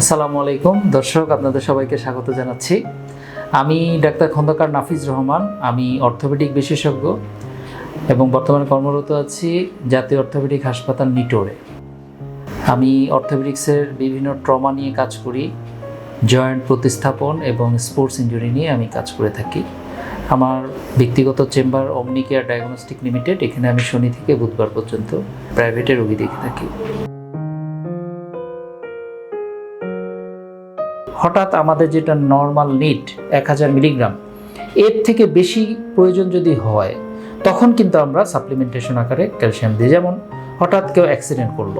আসসালামু আলাইকুম। দর্শক, আপনাদের সবাইকে স্বাগত জানাচ্ছি। আমি ডাক্তার খন্দকার নাফিজ রহমান, আমি অর্থোপেডিক বিশেষজ্ঞ এবং বর্তমানে কর্মরত আছি জাতীয় অর্থোপেডিক হাসপাতাল নিটোরে। আমি অর্থোপেডিক্সের বিভিন্ন ট্রমা নিয়ে কাজ করি, জয়েন্ট প্রতিস্থাপন এবং স্পোর্টস ইঞ্জুরি নিয়ে আমি কাজ করে থাকি। আমার ব্যক্তিগত চেম্বার অমনিকেয়ার ডায়াগনস্টিক লিমিটেড, এখানে আমি শনি থেকে বুধবার পর্যন্ত প্রাইভেটে রোগী দেখে থাকি। হঠাৎ আমাদের যেটা নর্মাল নিট এক হাজার মিলিগ্রাম এর থেকে বেশি প্রয়োজন যদি হয়, তখন কিন্তু আমরা সাপ্লিমেন্টেশন আকারে ক্যালসিয়াম দিই যেমন হঠাৎ কেউ অ্যাক্সিডেন্ট করল,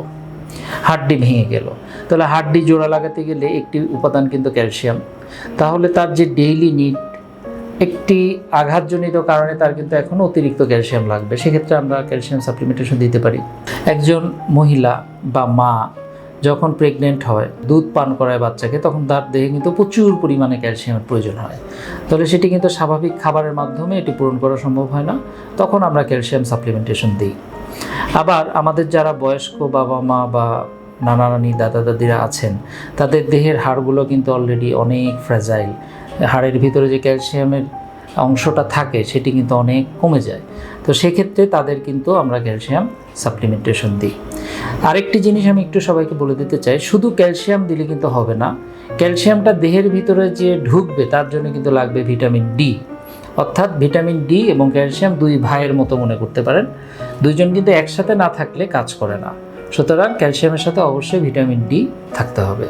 হাড্ডি ভেঙে গেল। তাহলে হাড্ডি জোড়া লাগাতে গেলে একটি উপাদান কিন্তু ক্যালসিয়াম তাহলে তার যে ডেইলি নিড একটি আঘাতজনিত কারণে তার কিন্তু এখন অতিরিক্ত ক্যালসিয়াম লাগবে। সেক্ষেত্রে আমরা ক্যালসিয়াম সাপ্লিমেন্টেশন দিতে পারি। একজন মহিলা বা মা যখন প্রেগনেন্ট হয়, দুধ পান করায় বাচ্চাকে, তখন তার দেহে কিন্তু প্রচুর পরিমাণে ক্যালসিয়ামের প্রয়োজন হয়। তাহলে সেটি কিন্তু স্বাভাবিক খাবারের মাধ্যমে এটি পূরণ করা সম্ভব হয় না। তখন আমরা ক্যালসিয়াম সাপ্লিমেন্টেশন দিই। আবার আমাদের যারা বয়স্ক বাবা মা বা নানা নানি দাদা দাদিরা আছেন, তাদের দেহের হাড়গুলো কিন্তু অলরেডি অনেক ফ্র্যাজাইল হাড়ের ভিতরে যে ক্যালসিয়ামের অংশটা থাকে, সেটি কিন্তু অনেক কমে যায়। তো সেক্ষেত্রে তাদের কিন্তু আমরা ক্যালসিয়াম সাপ্লিমেন্টেশন দিই। আরেকটি জিনিস আমি একটু সবাইকে বলে দিতে চাই, শুধু ক্যালসিয়াম দিলে কিন্তু হবে না, ক্যালসিয়ামটা দেহের ভিতরে যে ঢুকবে, তার জন্য কিন্তু লাগবে ভিটামিন ডি। অর্থাৎ ভিটামিন ডি এবং ক্যালসিয়াম দুই ভাইয়ের মতো মনে করতে পারেন। দুইজন কিন্তু একসাথে না থাকলে কাজ করে না। সুতরাং ক্যালসিয়ামের সাথে অবশ্যই ভিটামিন ডি থাকতে হবে।